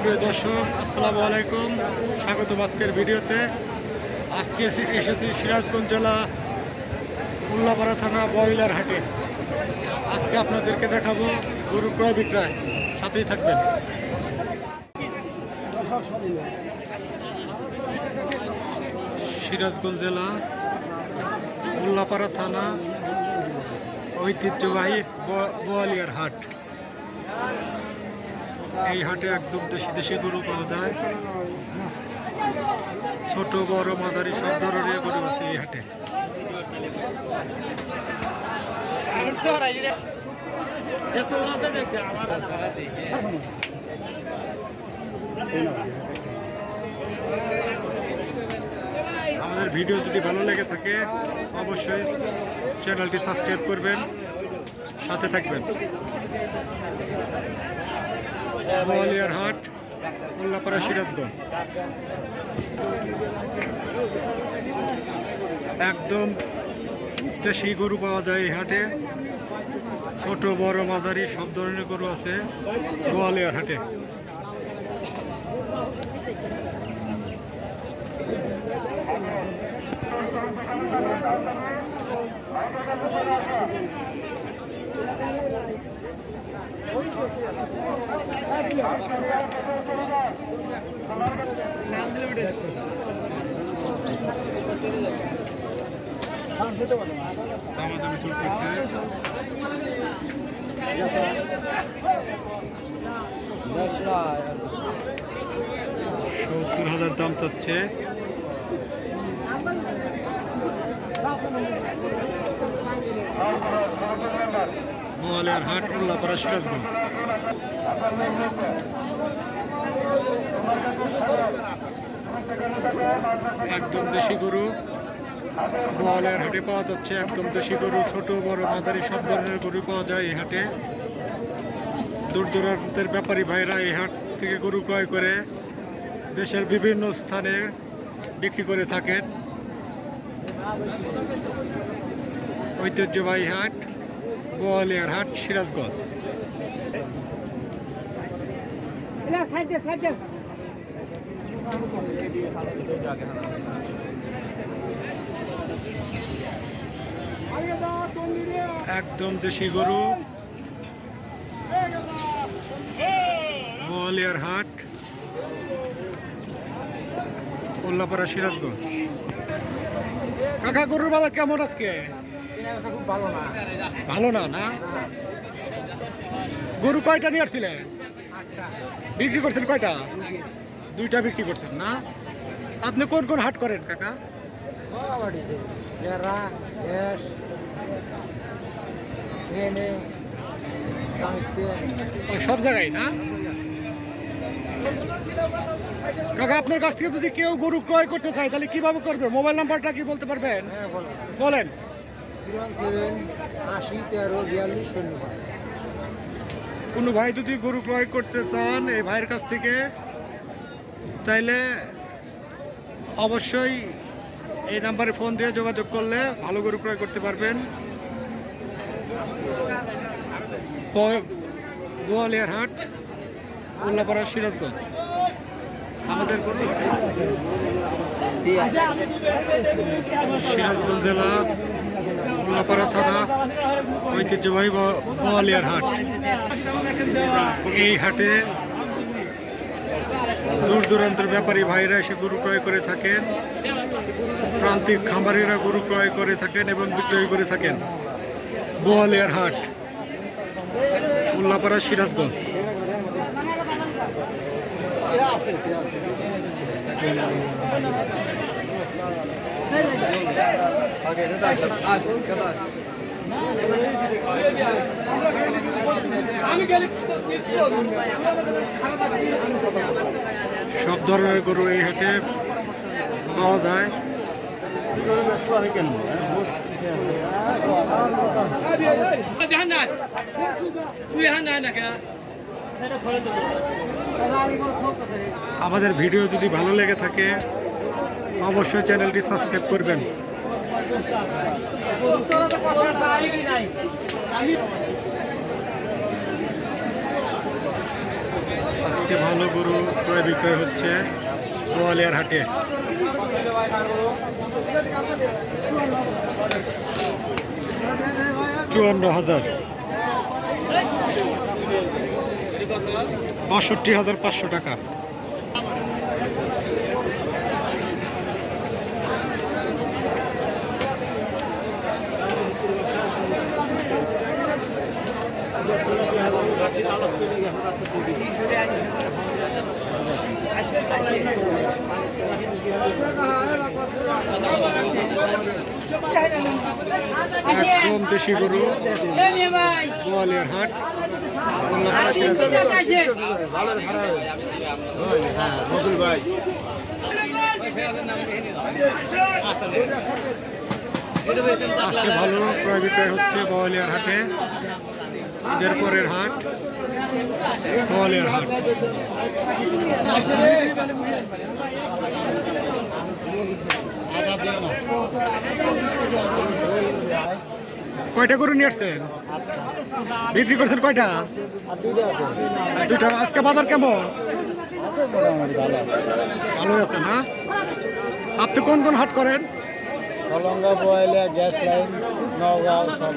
সুপ্রিয় দর্শক, আসসালামু আলাইকুম। স্বাগত আজকের ভিডিওতে। আজকে এসে- এসেছি সিরাজগঞ্জ জেলা উল্লাপাড়া থানা বয়লার হাটে। আজকে আপনাদেরকে দেখাবো গরু ক্রয় বিক্রয়। সাথেই থাকবেন। সিরাজগঞ্জ জেলা উল্লাপাড়া থানা ঐতিহ্যবাহী বোয়ালিয়ার হাট। এই হাটে একদম দেশি দেশি গরু পাওয়া যায়। ছোট, বড়, মাঝারি, সব ধরনের গরু আছে এই হাটে। আমাদের ভিডিও যদি ভালো লেগে থাকে, অবশ্যই চ্যানেলটি সাবস্ক্রাইব করবেন, সাথে থাকবেন। বোয়ালিয়ার হাট উল্লাপাড়া সিরাজগঞ্জ। একদম দেশি গরু পাওয়া যায় এই হাটে। ছোট, বড়, মাঝারি, সব ধরনের গরু আছে গোয়ালিয়ার হাটে। সত্তর হাজার দাম চাচ্ছে। গোয়ালিয়ার হাট উল্লাপাড়া সিরাজগঞ্জ। একদম দেশি গরু। গোয়ালিয়ার হাটে পাওয়া যাচ্ছে একদম দেশি গরু, ছোট, বড়, মাঝারি, সব ধরনের গরু পাওয়া যায় এই হাটে। দূর দূরান্তের ব্যাপারী ভাইরা এই হাট থেকে গরু ক্রয় করে দেশের বিভিন্ন স্থানে বিক্রি করে থাকেন। ঐতিহ্যবাহী হাট। গোয়ালিয়ার হাট সিরাজগঞ্জ একদম দেশি গরু। গোয়ালিয়ার হাট উল্লাপাড়া সিরাজগঞ্জ। কাকা গরুর বাজার কেমন আজকে? ভালো না না? গরু কয়টা নিয়ে আসছিলেন বিক্রি করছেন কয়টা? দুইটা বিক্রি করছেন না? আপনি কোন কোন হাট করেন কাকা? সব জায়গায় না? কাকা আপনার কাছ থেকে যদি কেউ গরু ক্রয় করতে চায় তাহলে কীভাবে করবে? মোবাইল নাম্বারটা কি বলতে পারবেন? হ্যাঁ বলেন। ওয়ান সেভেন আশি, তেরো, বিয়াল্লিশ, শূন্য কোনো ভাই যদি গরু ক্রয় করতে চান এই ভাইয়ের কাছ থেকে, তাইলে অবশ্যই এই নাম্বারে ফোন দিয়ে যোগাযোগ করলে ভালো গরু ক্রয় করতে পারবেন। গোয়ালিয়ার হাট, উল্লাপাড়া, সিরাজগঞ্জ। আমাদের গরু সিরাজগঞ্জ জেলা উল্লাপাড়া থানা, ঐতিহ্যবাহী বোয়ালিয়ার হাট। এই হাটে দূর দূরান্তের ব্যাপারী ভাইরা এসে গরু ক্রয় করে থাকেন, প্রান্তিক খামারিরা গরু ক্রয় করে থাকেন এবং বিক্রয় করে থাকেন। বোয়ালিয়ার হাট, উল্লাপাড়া সিরাজগঞ্জ। সব ধরনের গরু এই হাটে পাওয়া যায়। আমাদের ভিডিও যদি ভালো লেগে থাকে অবশ্যই চ্যানেলটি সাবস্ক্রাইব করবেন। আজকে ভালো গরু ক্রয় বিক্রয় হচ্ছে গোয়ালিয়ার হাটে। চুয়ান্ন হাজার। বাষট্টি হাজার পাঁচশো টাকা। একদম দেশি গরু গোয়ালিয়ার হাট। হ্যাঁ ভাই আজকে ভালো ক্রয় বিক্রয় হচ্ছে গোয়ালিয়ার হাটে। ঈদের পরের হাট গোয়ালিয়ার হাট। কয়টা গরু নিয়ে আসছেন? বিক্রি করছেন কয়টা? দুইটা। আজকে বাজার কেমন? ভালো আছে না? আপনি কোন কোন হাট করেন? বয়লা গ্যাস লাইন নওগাঁও সব